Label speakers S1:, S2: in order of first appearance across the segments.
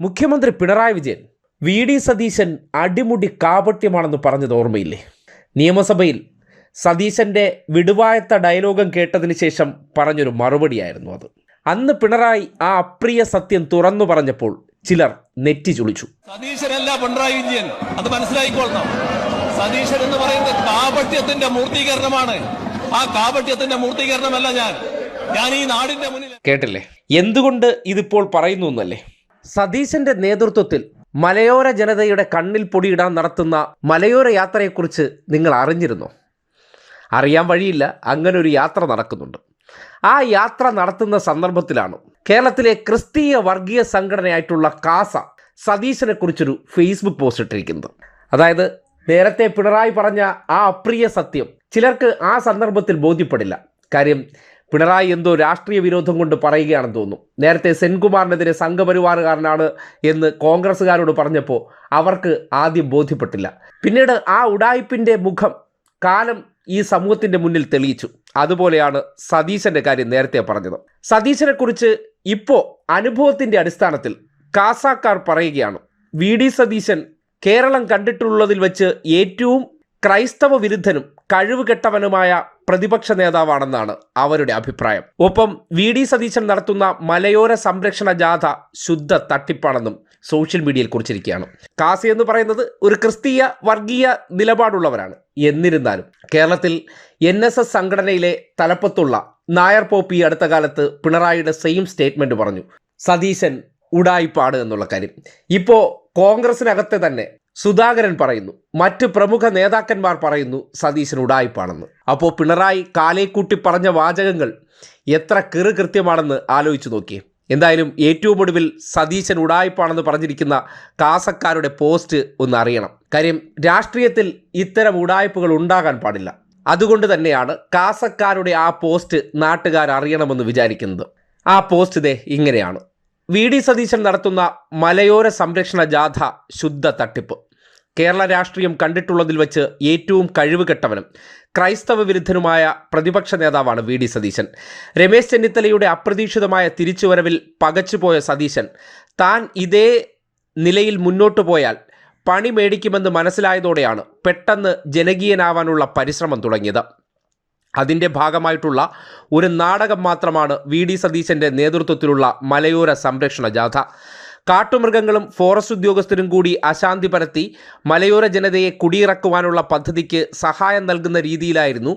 S1: മുഖ്യമന്ത്രി Pinarayi Vijayan V D Satheesan അടിമുടി കാപട്യമാണെന്ന് പറഞ്ഞത് ഓർമ്മയില്ലേ? നിയമസഭയിൽ സതീശന്റെ വിടുവായത്ത ഡയലോഗം കേട്ടതിന് ശേഷം പറഞ്ഞൊരു മറുപടിയായിരുന്നു അത്. അന്ന് പിണറായി ആ അപ്രിയ സത്യം തുറന്നു പറഞ്ഞപ്പോൾ ചിലർ നെറ്റി ചുളിച്ചു.
S2: സതീശനല്ല പിണറായി വിജയൻ അത് മനസ്സിലായിക്കൊള്ളണം. സതീശൻ എന്ന് പറയുന്നത് കാപട്യത്തിന്റെ മൂർത്തീകരണമാണ്. ആ കാപട്യത്തിന്റെ മൂർത്തീകരണമല്ല ഞാൻ. ഞാൻ ഈ നാടിന്റെ മുന്നിൽ
S1: കേട്ടില്ലേ? എന്തുകൊണ്ട് ഇതിപ്പോൾ പറയുന്നു എന്നല്ലേ? സതീശന്റെ നേതൃത്വത്തിൽ മലയോര ജനതയുടെ കണ്ണിൽ പൊടിയിടാൻ നടത്തുന്ന മലയോര യാത്രയെക്കുറിച്ച് നിങ്ങൾ അറിഞ്ഞിരുന്നോ? അറിയാൻ വഴിയില്ല. അങ്ങനെ ഒരു യാത്ര നടക്കുന്നുണ്ട്. ആ യാത്ര നടത്തുന്ന സന്ദർഭത്തിലാണ് കേരളത്തിലെ ക്രിസ്തീയ വർഗീയ സംഘടനയായിട്ടുള്ള കാസ സതീശനെ കുറിച്ചൊരു ഫേസ്ബുക്ക് പോസ്റ്റ് ഇട്ടിരിക്കുന്നത്. അതായത് നേരത്തെ പിണറായി പറഞ്ഞ ആ അപ്രിയ സത്യം ചിലർക്ക് ആ സന്ദർഭത്തിൽ ബോധ്യപ്പെടില്ല. കാര്യം പിണറായി എന്തോ രാഷ്ട്രീയ വിരോധം കൊണ്ട് പറയുകയാണെന്ന് തോന്നുന്നു. നേരത്തെ സെൻകുമാറിനെതിരെ സംഘപരിവാറുകാരനാണ് എന്ന് കോൺഗ്രസ്സുകാരോട് പറഞ്ഞപ്പോൾ അവർക്ക് ആദ്യം ബോധ്യപ്പെട്ടില്ല. പിന്നീട് ആ ഉടായ്പിന്റെ മുഖം കാലം ഈ സമൂഹത്തിന്റെ മുന്നിൽ തെളിയിച്ചു. അതുപോലെയാണ് സതീശന്റെ കാര്യം നേരത്തെ പറഞ്ഞത്. സതീശനെ കുറിച്ച് ഇപ്പോൾ അനുഭവത്തിന്റെ അടിസ്ഥാനത്തിൽ കാസാക്കാർ പറയുകയാണ്. വി. ഡി. സതീശൻ കേരളം കണ്ടിട്ടുള്ളതിൽ വെച്ച് ഏറ്റവും ക്രൈസ്തവ വിരുദ്ധനും കഴിവുകെട്ടവനുമായ പ്രതിപക്ഷ നേതാവാണെന്നാണ് അവരുടെ അഭിപ്രായം. ഒപ്പം വി ഡി സതീശൻ നടത്തുന്ന മലയോര സംരക്ഷണ ജാഥ ശുദ്ധ തട്ടിപ്പാണെന്നും സോഷ്യൽ മീഡിയയിൽ കുറിച്ചിരിക്കുകയാണ്. കാസി എന്ന് പറയുന്നത് ഒരു ക്രിസ്തീയ വർഗീയ നിലപാടുള്ളവരാണ്. എന്നിരുന്നാലും കേരളത്തിൽ എൻ എസ് എസ് സംഘടനയിലെ തലപ്പത്തുള്ള നായർ പോപ്പി അടുത്ത കാലത്ത് പിണറായിയുടെ സെയിം സ്റ്റേറ്റ്മെന്റ് പറഞ്ഞു. സതീശൻ ഉടായിപ്പാട് എന്നുള്ള കാര്യം. ഇപ്പോ കോൺഗ്രസിനകത്തെ തന്നെ സുധാകരൻ പറയുന്നു. മറ്റ് പ്രമുഖ നേതാക്കന്മാർ പറയുന്നു സതീശൻ ഉടായിപ്പാണെന്ന്. അപ്പോൾ പിണറായി കാലേക്കൂട്ടി പറഞ്ഞ വാചകങ്ങൾ എത്ര കിറു കൃത്യമാണെന്ന് ആലോചിച്ചു നോക്കിയേ. എന്തായാലും ഏറ്റവും ഒടുവിൽ സതീശൻ ഉടായിപ്പാണെന്ന് പറഞ്ഞിരിക്കുന്ന കാസക്കാരുടെ പോസ്റ്റ് ഒന്ന് അറിയണം. കാര്യം രാഷ്ട്രീയത്തിൽ ഇത്തരം ഉടായ്പകൾ ഉണ്ടാകാൻ പാടില്ല. അതുകൊണ്ട് തന്നെയാണ് കാസക്കാരുടെ ആ പോസ്റ്റ് നാട്ടുകാർ അറിയണമെന്ന് വിചാരിക്കുന്നത്. ആ പോസ്റ്റ് ഇതേ ഇങ്ങനെയാണ്. വി ഡി സതീശൻ നടത്തുന്ന മലയോര സംരക്ഷണ ജാഥ ശുദ്ധ തട്ടിപ്പ്. കേരള രാഷ്ട്രീയം കണ്ടിട്ടുള്ളതിൽ വെച്ച് ഏറ്റവും കഴിവ് കെട്ടവനും ക്രൈസ്തവ വിരുദ്ധനുമായ പ്രതിപക്ഷ നേതാവാണ് വി ഡി സതീശൻ. രമേശ് ചെന്നിത്തലയുടെ അപ്രതീക്ഷിതമായ തിരിച്ചുവരവിൽ പകച്ചുപോയ സതീശൻ. താൻ ഇതേ നിലയിൽ മുന്നോട്ട് പോയാൽ പണി മേടിക്കുമെന്ന് മനസ്സിലായതോടെയാണ് പെട്ടെന്ന് ജനകീയനാവാനുള്ള പരിശ്രമം തുടങ്ങിയത്. അതിന്റെ ഭാഗമായിട്ടുള്ള ഒരു നാടകം മാത്രമാണ് വി ഡി സതീശന്റെ നേതൃത്വത്തിലുള്ള മലയോര സംരക്ഷണ ജാഥ. കാട്ടുമൃഗങ്ങളും ഫോറസ്റ്റ് ഉദ്യോഗസ്ഥരും കൂടി അശാന്തി പരത്തി മലയോര ജനതയെ കുടിയിറക്കുവാനുള്ള പദ്ധതിക്ക് സഹായം നൽകുന്ന രീതിയിലായിരുന്നു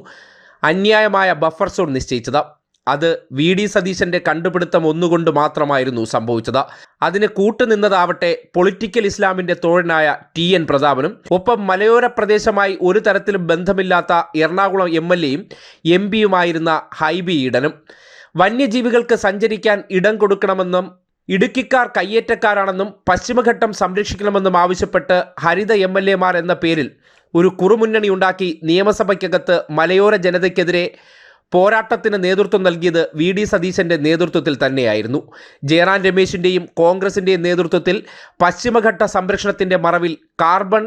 S1: അന്യായമായ ബഫർ സോൺ നിശ്ചയിച്ചത്. അത് വി ഡി സതീശന്റെ കണ്ടുപിടുത്തം ഒന്നുകൊണ്ട് മാത്രമായിരുന്നു സംഭവിച്ചത്. അതിന് കൂട്ടുനിന്നതാവട്ടെ പൊളിറ്റിക്കൽ ഇസ്ലാമിന്റെ തോഴനായ ടി എൻ പ്രതാപനും ഒപ്പം മലയോര പ്രദേശമായി ഒരു തരത്തിലും ബന്ധമില്ലാത്ത എറണാകുളം എം എൽ എയും എം പിയുമായിരുന്ന ഹൈബി ഈഡനും. വന്യജീവികൾക്ക് സഞ്ചരിക്കാൻ ഇടം കൊടുക്കണമെന്നും ഇടുക്കിക്കാർ കയ്യേറ്റക്കാരാണെന്നും പശ്ചിമഘട്ടം സംരക്ഷിക്കണമെന്നും ആവശ്യപ്പെട്ട് ഹരിത എം എൽ എമാർ എന്ന പേരിൽ ഒരു കുറുമുന്നണി ഉണ്ടാക്കി നിയമസഭയ്ക്കകത്ത് മലയോര ജനതയ്ക്കെതിരെ പോരാട്ടത്തിന് നേതൃത്വം നൽകിയത് വി ഡി സതീശന്റെ നേതൃത്വത്തിൽ തന്നെയായിരുന്നു. ജയറാൻ രമേശിന്റെയും കോൺഗ്രസിന്റെയും നേതൃത്വത്തിൽ പശ്ചിമഘട്ട സംരക്ഷണത്തിന്റെ മറവിൽ കാർബൺ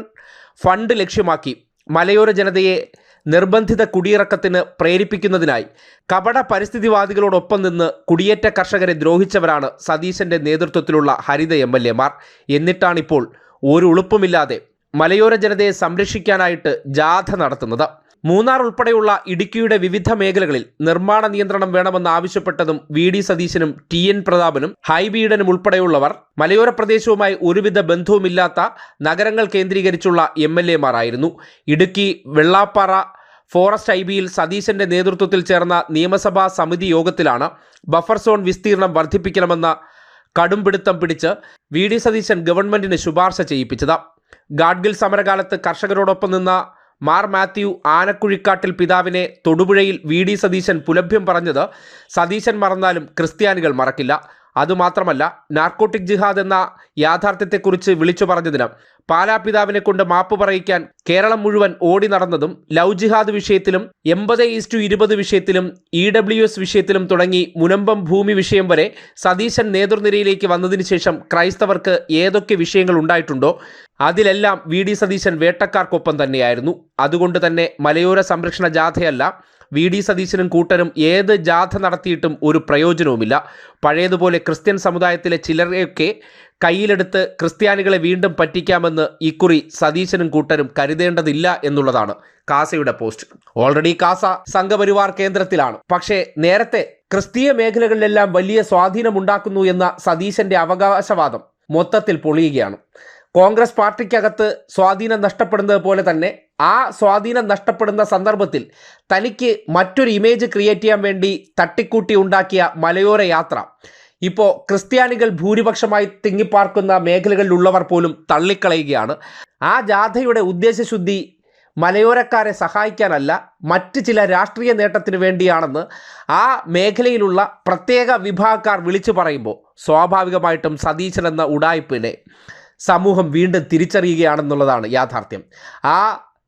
S1: ഫണ്ട് ലക്ഷ്യമാക്കി മലയോര ജനതയെ നിർബന്ധിത കുടിയിറക്കത്തിന് പ്രേരിപ്പിക്കുന്നതിനായി കപട പരിസ്ഥിതിവാദികളോടൊപ്പം നിന്ന് കുടിയേറ്റ കർഷകരെ ദ്രോഹിച്ചവരാണ് സതീശന്റെ നേതൃത്വത്തിലുള്ള ഹരിത എം എൽ എമാർ എന്നിട്ടാണിപ്പോൾ ഒരു ഉളുപ്പുമില്ലാതെ മലയോര ജനതയെ സംരക്ഷിക്കാനായിട്ട് ജാഥ നടത്തുന്നത്. മൂന്നാർ ഉൾപ്പെടെയുള്ള ഇടുക്കിയുടെ വിവിധ മേഖലകളിൽ നിർമ്മാണ നിയന്ത്രണം വേണമെന്ന് ആവശ്യപ്പെട്ടതും വി ഡി സതീശനും ടി എൻ പ്രതാപനും ഹൈബീഡനും ഉൾപ്പെടെയുള്ളവർ മലയോര പ്രദേശവുമായി ഒരുവിധ ബന്ധവുമില്ലാത്ത നഗരങ്ങൾ കേന്ദ്രീകരിച്ചുള്ള എം എൽ എമാരായിരുന്നു ഇടുക്കി വെള്ളാപ്പാറ ഫോറസ്റ്റ് ഐ ബിയിൽ സതീശന്റെ നേതൃത്വത്തിൽ ചേർന്ന നിയമസഭാ സമിതി യോഗത്തിലാണ് ബഫർ സോൺ വിസ്തീർണം വർദ്ധിപ്പിക്കണമെന്ന കടുംപിടുത്തം പിടിച്ച് വി ഡി സതീശൻ ഗവൺമെന്റിന് ശുപാർശ ചെയ്യിപ്പിച്ചത്. ഗാഡ്ഗിൽ സമരകാലത്ത് കർഷകരോടൊപ്പം നിന്ന മാർ മാത്യു ആനക്കുഴിക്കാട്ടിൽ പിതാവിനെ തൊടുപുഴയിൽ വി ഡി സതീശൻ പുലഭ്യം പറഞ്ഞത് സതീശൻ മറന്നാലും ക്രിസ്ത്യാനികൾ മറക്കില്ല. അതുമാത്രമല്ല നാർക്കോട്ടിക് ജിഹാദ് എന്ന യാഥാർത്ഥ്യത്തെക്കുറിച്ച് വിളിച്ചു പറഞ്ഞതിന് പാലാ പിതാവിനെ കൊണ്ട് മാപ്പ് പറയിക്കാൻ കേരളം മുഴുവൻ ഓടി നടന്നതും ലവ് ജിഹാദ് വിഷയത്തിലും എൺപത് ഈസ്റ്റു ഇരുപത് വിഷയത്തിലും ഇ ഡബ്ല്യു എസ് വിഷയത്തിലും തുടങ്ങി മുനമ്പം ഭൂമി വിഷയം വരെ സതീശൻ നേതൃനിരയിലേക്ക് വന്നതിന് ശേഷം ക്രൈസ്തവർക്ക് ഏതൊക്കെ വിഷയങ്ങൾ ഉണ്ടായിട്ടുണ്ടോ അതിലെല്ലാം വി ഡി സതീശൻ വേട്ടക്കാർക്കൊപ്പം തന്നെയായിരുന്നു. അതുകൊണ്ട് തന്നെ മലയോര സംരക്ഷണ ജാഥയല്ല വി ഡി സതീശനും കൂട്ടരും ഏത് ജാഥ നടത്തിയിട്ടും ഒരു പ്രയോജനവുമില്ല. പഴയതുപോലെ ക്രിസ്ത്യൻ സമുദായത്തിലെ ചിലരെയൊക്കെ കയ്യിലെടുത്ത് ക്രിസ്ത്യാനികളെ വീണ്ടും പറ്റിക്കാമെന്ന് ഇക്കുറി സതീശനും കൂട്ടരും കരുതേണ്ടതില്ല എന്നുള്ളതാണ് കാസയുടെ പോസ്റ്റ്. ഓൾറെഡി കാസ സംഘപരിവാർ കേന്ദ്രത്തിലാണ്. പക്ഷേ നേരത്തെ ക്രിസ്തീയ മേഖലകളിലെല്ലാം വലിയ സ്വാധീനമുണ്ടാക്കുന്നു എന്ന സതീശന്റെ അവകാശവാദം മൊത്തത്തിൽ പൊളിയുകയാണ്. കോൺഗ്രസ് പാർട്ടിക്കകത്ത് സ്വാധീനം നഷ്ടപ്പെടുന്നത് പോലെ തന്നെ ആ സ്വാധീനം നഷ്ടപ്പെടുന്ന സന്ദർഭത്തിൽ തനിക്ക് മറ്റൊരു ഇമേജ് ക്രിയേറ്റ് ചെയ്യാൻ വേണ്ടി തട്ടിക്കൂട്ടി ഉണ്ടാക്കിയ മലയോര യാത്ര. ഇപ്പോൾ ക്രിസ്ത്യാനികൾ ഭൂരിപക്ഷമായി തിങ്ങിപ്പാർക്കുന്ന മേഖലകളിലുള്ളവർ പോലും തള്ളിക്കളയുകയാണ്. ആ ജാഥയുടെ ഉദ്ദേശശുദ്ധി മലയോരക്കാരെ സഹായിക്കാനല്ല മറ്റ് ചില രാഷ്ട്രീയ നേട്ടത്തിന് വേണ്ടിയാണെന്ന് ആ മേഖലയിലുള്ള പ്രത്യേക വിഭാഗക്കാർ വിളിച്ചു പറയുമ്പോൾ സ്വാഭാവികമായിട്ടും സതീശൻ എന്ന ഉടായ്പിനെ സമൂഹം വീണ്ടും തിരിച്ചറിയുകയാണെന്നുള്ളതാണ് യാഥാർത്ഥ്യം. ആ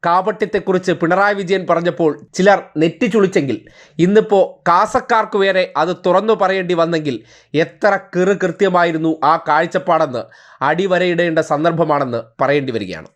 S1: കാപട്യത്തെക്കുറിച്ച് പിണറായി വിജയൻ പറഞ്ഞപ്പോൾ ചിലർ നെറ്റിച്ചുളിച്ചെങ്കിൽ ഇന്നിപ്പോൾ കാസക്കാർക്ക് വേറെ അത് തുറന്നു പറയേണ്ടി വന്നെങ്കിൽ എത്ര കൃത്യമായിരുന്നു ആ കാഴ്ചപ്പാടെന്ന് അടിവരയിടേണ്ട സന്ദർഭമാണെന്ന് പറയേണ്ടി വരികയാണ്.